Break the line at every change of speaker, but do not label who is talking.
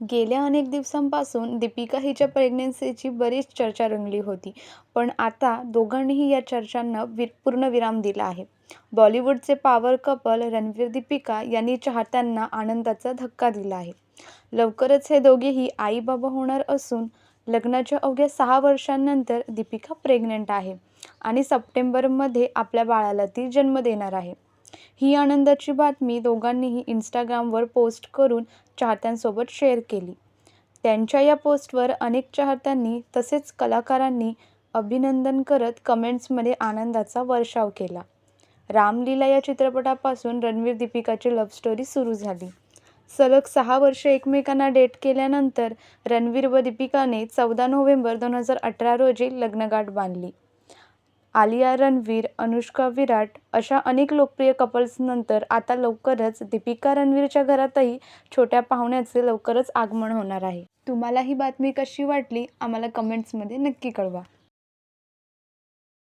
गेल्या अनेक दिवसांपासून दीपिका हिच्या प्रेग्नन्सीची बरीच चर्चा रंगली होती. पण आता दोघांनीही या चर्चांना वि पूर्णविराम दिला आहे. बॉलिवूडचे पॉवर कपल रणवीर दीपिका यांनी चाहत्यांना आनंदाचा धक्का दिला आहे. लवकरच हे दोघेही आई बाबा होणार असून लग्नाच्या अवघ्या सहा वर्षांनंतर दीपिका प्रेग्नंट आहे आणि सप्टेंबरमध्ये आपल्या बाळाला ती जन्म देणार आहे. ही आनंदाची बातमी दोघांनीही इंस्टाग्रामवर पोस्ट करून चाहत्यांसोबत शेअर केली. त्यांच्या या पोस्टवर अनेक चाहत्यांनी तसेच कलाकारांनी अभिनंदन करत कमेंट्समध्ये आनंदाचा वर्षाव केला. रामलीला या चित्रपटापासून रणवीर दीपिकाची लव्ह स्टोरी सुरू झाली. सलग सहा वर्षे एकमेकांना डेट केल्यानंतर रणवीर व दीपिकाने चौदा नोव्हेंबर दोन हजार अठरा रोजी लग्नगाठ बांधली. आलिया रणवीर अनुष्का विराट अशा अनेक लोकप्रिय कपल्सनंतर आता लवकरच दीपिका रणवीरच्या घरातही छोट्या पाहुण्याचे लवकरच आगमन होणार आहे. तुम्हाला ही बातमी कशी वाटली? आम्हाला कमेंट्समध्ये नक्की कळवा.